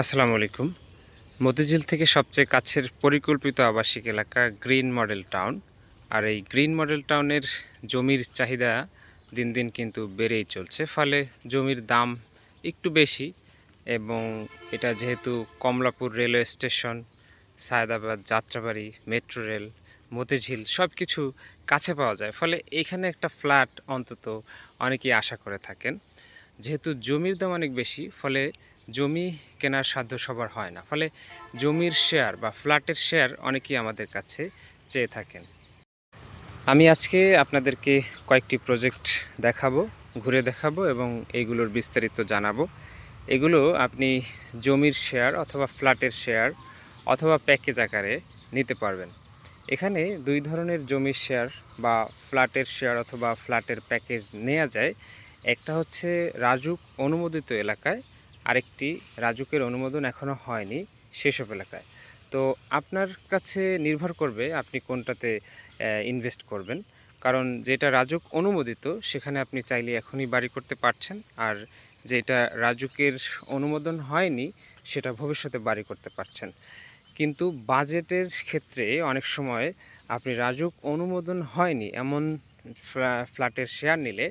আসসালামু আলাইকুম। মতিঝিল থেকে সবচেয়ে কাছের পরিকল্পিত আবাসিক এলাকা গ্রিন মডেল টাউন। আর এই গ্রিন মডেল টাউনের জমির চাহিদা দিন দিন কিন্তু বেড়েই চলছে। ফলে জমির দাম একটু বেশি এবং এটা যেহেতু Kamalapur railway station, Sayedabad, Jatrabari, metro rail, Motijheel সব কিছু কাছে পাওয়া যায়। ফলে এখানে একটা ফ্ল্যাট অন্তত অনেকেই আশা করে থাকেন। যেহেতু জমির দাম অনেক বেশি, ফলে জমি কেনার সাধ্য সবার হয় না। ফলে জমির শেয়ার বা ফ্ল্যাটের শেয়ার অনেকেই আমাদের কাছে চেয়ে থাকেন। আমি আজকে আপনাদেরকে কয়েকটি প্রজেক্ট দেখাবো, ঘুরে দেখাবো এবং এইগুলোর বিস্তারিত জানাব। এগুলো আপনি জমির শেয়ার অথবা ফ্ল্যাটের শেয়ার অথবা প্যাকেজ আকারে নিতে পারবেন। এখানে দুই ধরনের জমির শেয়ার বা ফ্ল্যাটের শেয়ার অথবা ফ্ল্যাটের প্যাকেজ নেওয়া যায়। একটা হচ্ছে রাজুক অনুমোদিত এলাকায় আরেকটি রাজুকের অনুমোদন এখনও হয়নি সেসব এলাকায়। তো আপনার কাছে নির্ভর করবে আপনি কোনটাতে ইনভেস্ট করবেন। কারণ যেটা রাজুক অনুমোদিত, সেখানে আপনি চাইলে এখনই বাড়ি করতে পারছেন। আর যেটা রাজুকের অনুমোদন হয়নি, সেটা ভবিষ্যতে বাড়ি করতে পারছেন। কিন্তু বাজেটের ক্ষেত্রে অনেক সময় আপনি রাজুক অনুমোদন হয়নি এমন ফ্ল্যাটের শেয়ার নিলে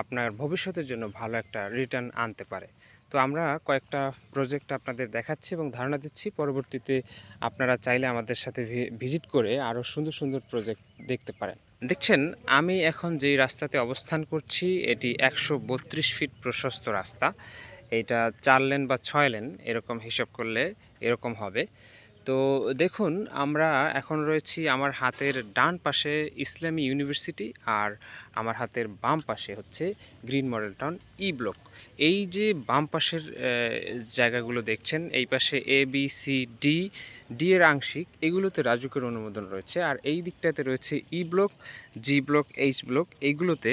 আপনার ভবিষ্যতের জন্য ভালো একটা রিটার্ন আনতে পারে। তো আমরা কয়েকটা প্রজেক্ট আপনাদের দেখাচ্ছি এবং ধারণা দিচ্ছি। পরবর্তীতে আপনারা চাইলে আমাদের সাথে ভিজিট করে আরও সুন্দর সুন্দর প্রজেক্ট দেখতে পারেন। দেখছেন, আমি এখন যেই রাস্তাতে অবস্থান করছি, এটি একশো বত্রিশ ফিট প্রশস্ত রাস্তা। এটা চার লেন বা ছয় লেন এরকম হিসাব করলে এরকম হবে। তো দেখুন, আমরা এখন রয়েছি আমার হাতের ডান পাশে ইসলামী ইউনিভার্সিটি আর আমার হাতের বাম পাশে হচ্ছে green model town E block. এই যে বাম পাশের জায়গাগুলো দেখছেন, এই পাশে A, B, C, D D এর আংশিক, এগুলোতে রাজুকের অনুমোদন রয়েছে। আর এই দিকটাতে রয়েছে E block, G block, H block এইগুলোতে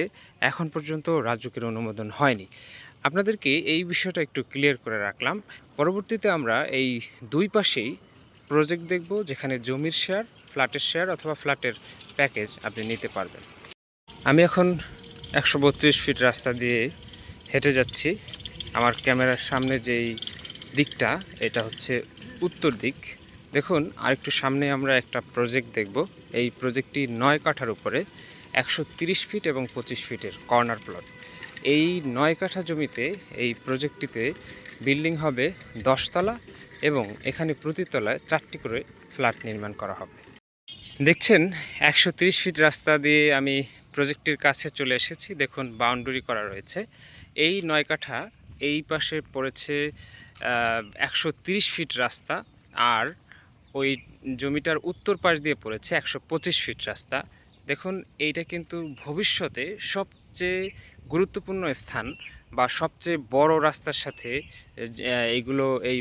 এখন পর্যন্ত রাজুকের অনুমোদন হয়নি। আপনাদেরকে এই বিষয়টা একটু ক্লিয়ার করে রাখলাম। পরবর্তীতে আমরা এই দুই পাশেই প্রজেক্ট দেখব যেখানে জমির শেয়ার ফ্ল্যাটের শেয়ার অথবা ফ্ল্যাটের প্যাকেজ আপনি নিতে পারবেন। আমি এখন একশো বত্রিশ ফিট রাস্তা দিয়ে হেঁটে যাচ্ছি। আমার ক্যামেরার সামনে যেই দিকটা, এটা হচ্ছে উত্তর দিক। দেখুন, আরেকটু সামনে আমরা একটা প্রজেক্ট দেখব। এই প্রজেক্টটি নয় কাঠার উপরে, একশো তিরিশ ফিট এবং পঁচিশ ফিটের কর্নার প্লট এই নয় কাঠা জমিতে, এই প্রজেক্টটিতে বিল্ডিং হবে দশতলা এবং এখানে প্রতি তলায় চারটি করে ফ্ল্যাট নির্মাণ করা হবে। দেখছেন, একশো ফিট রাস্তা দিয়ে আমি প্রজেক্টটির কাছে চলে এসেছি। দেখুন, বাউন্ডারি করা রয়েছে। এই নয় কাঠা এই পাশে পড়েছে একশো ফিট রাস্তা আর ওই জমিটার উত্তর পাশ দিয়ে পড়েছে একশো পঁচিশ ফিট রাস্তা। দেখুন, এইটা কিন্তু ভবিষ্যতে সবচেয়ে গুরুত্বপূর্ণ স্থান বা সবচেয়ে বড় রাস্তার সাথে এইগুলো, এই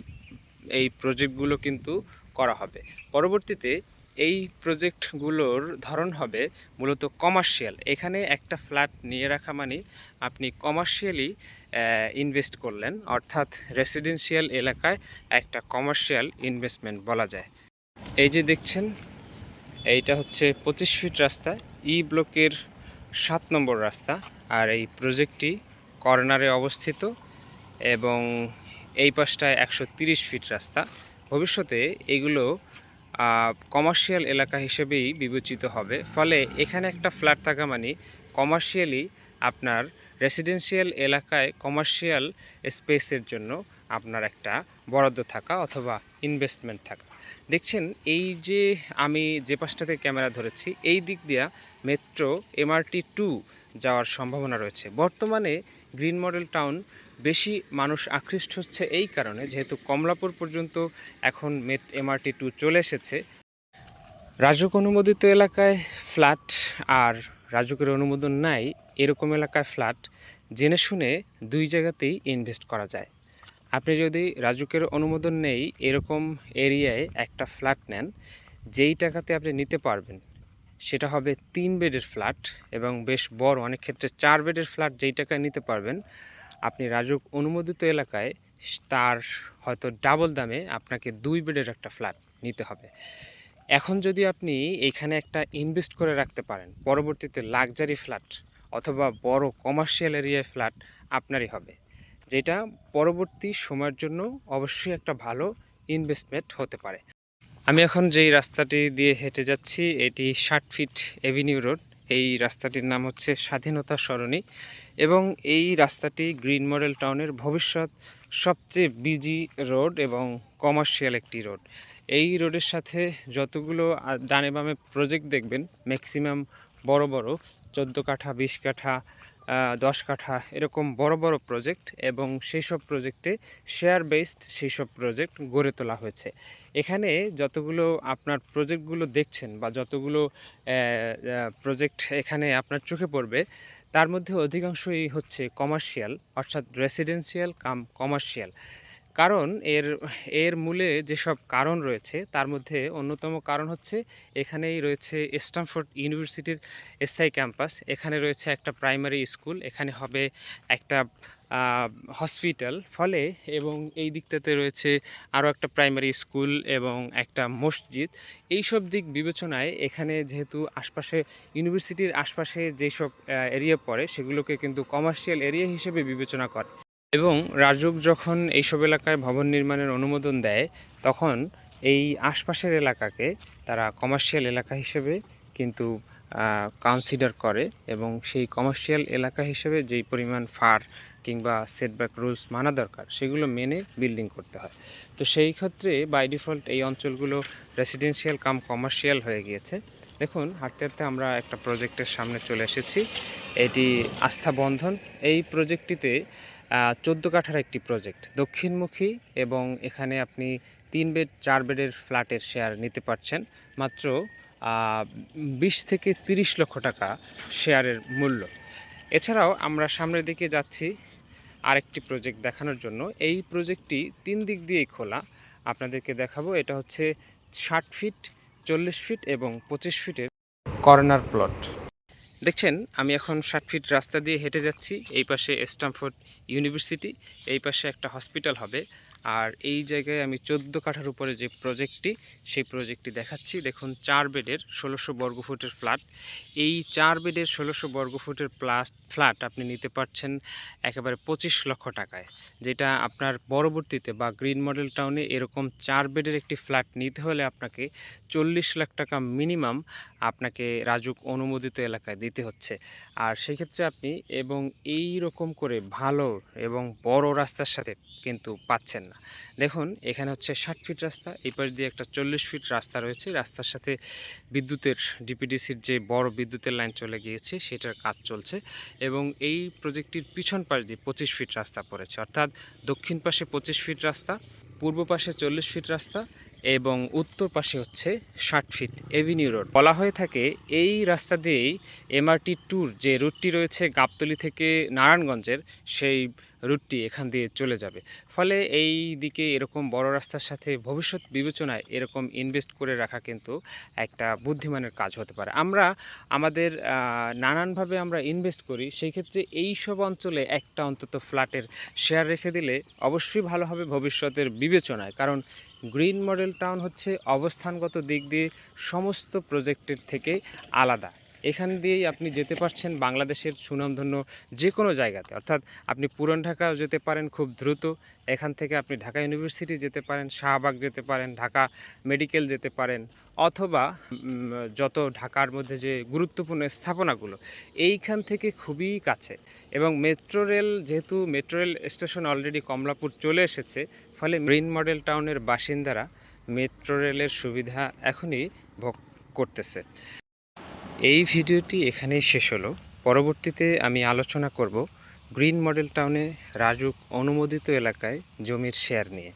এই প্রজেক্টগুলো কিন্তু করা হবে। পরবর্তীতে এই প্রজেক্টগুলোর ধরন হবে মূলত কমার্শিয়াল। এখানে একটা ফ্ল্যাট নিয়ে রাখা মানে আপনি কমার্শিয়ালি ইনভেস্ট করলেন, অর্থাৎ রেসিডেন্সিয়াল এলাকায় একটা কমার্শিয়াল ইনভেস্টমেন্ট বলা যায়। এই যে দেখছেন, এইটা হচ্ছে পঁচিশ ফিট রাস্তা, ই ব্লকের সাত নম্বর রাস্তা। আর এই প্রজেক্টটি কর্নারে অবস্থিত এবং এই পাশটায় একশো ফিট রাস্তা। ভবিষ্যতে এগুলো কমার্শিয়াল এলাকা হিসেবেই বিবেচিত হবে। ফলে এখানে একটা ফ্ল্যাট থাকা মানে কমার্শিয়ালি আপনার রেসিডেন্সিয়াল এলাকায় কমার্শিয়াল স্পেসের জন্য আপনার একটা বরাদ্দ থাকা অথবা ইনভেস্টমেন্ট থাকা। দেখছেন, এই যে আমি যে পাশটাতে ক্যামেরা ধরেছি, এই দিক দিয়া মেট্রো এমআরটি টু যাওয়ার সম্ভাবনা রয়েছে। বর্তমানে গ্রিন মডেল টাউন বেশি মানুষ আকৃষ্ট হচ্ছে এই কারণে, যেহেতু কমলাপুর পর্যন্ত এখন মেট এমআরটি টু চলে এসেছে। রাজুক অনুমোদিত এলাকায় ফ্ল্যাট আর রাজুকের অনুমোদন নাই, এরকম এলাকায় ফ্ল্যাট জেনে শুনে দুই জায়গাতেই ইনভেস্ট করা যায়। আপনি যদি রাজুকের অনুমোদন নেই, এরকম এরিয়ায় একটা ফ্ল্যাট নেন, যেই টাকাতে আপনি নিতে পারবেন, সেটা হবে তিন বেডের ফ্ল্যাট এবং বেশ বড়, অনেক ক্ষেত্রে চার বেডের ফ্ল্যাট যেই টাকায় নিতে পারবেন আপনি রাজুক অনুমোদিত এলাকায় তার হয়তো ডাবল দামে আপনাকে দুই বেডের একটা ফ্ল্যাট নিতে হবে। এখন যদি আপনি এখানে একটা ইনভেস্ট করে রাখতে পারেন, পরবর্তীতে লাক্সারি ফ্ল্যাট অথবা বড় কমার্শিয়াল এরিয়ায় ফ্ল্যাট আপনারই হবে। যেটা পরবর্তী সময়ের জন্য অবশ্যই একটা ভালো ইনভেস্টমেন্ট হতে পারে। আমি এখন যেই রাস্তাটি দিয়ে হেঁটে যাচ্ছি, এটি ষাট ফিট এভিনিউ রোড। এই রাস্তাটির নাম হচ্ছে স্বাধীনতা সরণি। এবং এই রাস্তাটি গ্রিন মডেল টাউনের ভবিষ্যৎ সবচেয়ে বিজি রোড এবং কমার্শিয়াল একটি রোড এই রোডের সাথে যতগুলো ডানে বামে প্রজেক্ট দেখবেন ম্যাক্সিমাম বড় বড়, চোদ্দ কাঠা, বিশ কাঠা দশ কাঠা, এরকম বড় বড় প্রজেক্ট এবং সেই সব প্রজেক্টে শেয়ার বেসড সেই সব প্রজেক্ট গড়ে তোলা হয়েছে। এখানে যতগুলো আপনার প্রজেক্টগুলো দেখছেন বা যতগুলো প্রজেক্ট এখানে আপনার চোখে পড়বে তার মধ্যে অধিকাংশই হচ্ছে কমার্শিয়াল অর্থাৎ রেসিডেন্সিয়াল কাম কমার্শিয়াল কারণ এর এর মূলে যেসব কারণ রয়েছে, তার মধ্যে অন্যতম কারণ হচ্ছে এখানেই রয়েছে স্ট্যামফোর্ড ইউনিভার্সিটির স্থায়ী ক্যাম্পাস। এখানে রয়েছে একটা প্রাইমারি স্কুল, এখানে হবে একটা হসপিটাল ফলে এবং এই দিকটাতে রয়েছে আরও একটা প্রাইমারি স্কুল এবং একটা মসজিদ। এই সব দিক বিবেচনায় এখানে যেহেতু আশপাশে ইউনিভার্সিটির আশপাশে যেসব এরিয়া পড়ে সেগুলোকে কিন্তু কমার্শিয়াল এরিয়া হিসেবে বিবেচনা করে এবং রাজুক যখন এইসব এলাকায় ভবন নির্মাণের অনুমোদন দেয়, তখন এই আশপাশের এলাকাকে তারা কমার্শিয়াল এলাকা হিসেবে কিন্তু কনসিডার করে এবং সেই কমার্শিয়াল এলাকা হিসেবে যেই পরিমাণ ফার কিংবা সেটব্যাক রুলস মানা দরকার, সেগুলো মেনে বিল্ডিং করতে হয়। তো সেই ক্ষেত্রে বাই ডিফল্ট এই অঞ্চলগুলো রেসিডেন্সিয়াল কাম কমার্শিয়াল হয়ে গিয়েছে। দেখুন, হাঁটতে হাঁটতে আমরা একটা প্রজেক্টের সামনে চলে এসেছি। এটি আস্থা বন্ধন। এই প্রজেক্টটিতে চোদ্দ কাঠার একটি প্রজেক্ট দক্ষিণমুখী এবং এখানে আপনি তিন বেড চার বেডের ফ্ল্যাটের শেয়ার নিতে পারছেন। মাত্র বিশ থেকে তিরিশ লক্ষ টাকা শেয়ারের মূল্য। এছাড়াও আমরা সামনের দিকে যাচ্ছি। আরেকটি প্রজেক্ট দেখানোর জন্য। এই প্রজেক্টটি তিন দিক দিয়েই খোলা। আপনাদেরকে দেখাবো, এটা হচ্ছে ষাট ফিট চল্লিশ ফিট এবং পঁচিশ ফিটের কর্নার প্লট দেখছেন, আমি এখন ষাট ফিট রাস্তা দিয়ে হেঁটে যাচ্ছি। এই পাশে স্ট্যামফোর্ড ইউনিভার্সিটি এই পাশে একটা হসপিটাল হবে। আর এই জায়গায় আমি চোদ্দ কাঠার উপরে যে প্রজেক্টটি, সেই প্রজেক্টটি দেখাচ্ছি। দেখুন, চার বেডের ষোলোশো বর্গফুটের ফ্ল্যাট। এই চার বেডের ষোলোশো বর্গফুটের প্লাস ফ্ল্যাট আপনি নিতে পারছেন একেবারে পঁচিশ লক্ষ টাকায়। যেটা আপনার পরবর্তীতে বা গ্রিন মডেল টাউনে এরকম চার বেডের একটি ফ্ল্যাট নিতে হলে আপনাকে চল্লিশ লাখ টাকা মিনিমাম আপনাকে রাজুক অনুমোদিত এলাকায় দিতে হচ্ছে। আর সেক্ষেত্রে আপনি এবং এই রকম করে ভালো এবং বড় রাস্তার সাথে কিন্তু পাচ্ছেন না। দেখুন, এখানে হচ্ছে ষাট ফিট রাস্তা, এই পাশ দিয়ে একটা চল্লিশ ফিট রাস্তা রয়েছে। রাস্তার সাথে বিদ্যুতের ডিপিডিসির যে বড় বিদ্যুতের লাইন চলে গিয়েছে, সেটার কাজ চলছে এবং এই প্রজেক্টটির পিছন পাশ দিয়ে পঁচিশ ফিট রাস্তা পড়েছে। অর্থাৎ দক্ষিণ পাশে পঁচিশ ফিট রাস্তা, পূর্ব পাশে চল্লিশ ফিট রাস্তা এবং উত্তর পাশে হচ্ছে ষাট ফিট এভিনিউ রোড। বলা হয়ে থাকে, এই রাস্তা দিয়েই এমআরটি ট্যুর যে রুটটি রয়েছে গাবতলি থেকে নারায়ণগঞ্জের, সেই রুটটি এখান দিয়ে চলে যাবে। ফলে এই দিকে এরকম বড় রাস্তার সাথে ভবিষ্যৎ বিবেচনায় এরকম ইনভেস্ট করে রাখা কিন্তু একটা বুদ্ধিমানের কাজ হতে পারে। আমরা আমাদের নানানভাবে আমরা ইনভেস্ট করি, সেই ক্ষেত্রে এই সব অঞ্চলে একটা অন্তত ফ্ল্যাটের শেয়ার রেখে দিলে অবশ্যই ভালো হবে ভবিষ্যতের বিবেচনায়। কারণ গ্রিন মডেল টাউন হচ্ছে অবস্থানগত দিক দিয়ে সমস্ত প্রজেক্টের থেকে আলাদা। এখান দিয়েই আপনি যেতে পারছেন বাংলাদেশের সুনামধন্য যে কোনো জায়গাতে। অর্থাৎ আপনি পুরান ঢাকাও যেতে পারেন খুব দ্রুত। এখান থেকে আপনি ঢাকা ইউনিভার্সিটি যেতে পারেন, শাহবাগ যেতে পারেন, ঢাকা মেডিকেল যেতে পারেন, অথবা যত ঢাকার মধ্যে যে গুরুত্বপূর্ণ স্থাপনাগুলো, এইখান থেকে খুবই কাছে। এবং মেট্রো রেল, যেহেতু metro rail station already Kamalapur চলে এসেছে, ফলে গ্রিন মডেল টাউনের বাসিন্দারা মেট্রো রেলের সুবিধা এখনই ভোগ করতেছে। এই ভিডিওটি এখানেই শেষ হলো। পরবর্তীতে আমি আলোচনা করব গ্রিন মডেল টাউনে রাজুক অনুমোদিত এলাকায় জমির শেয়ার নিয়ে।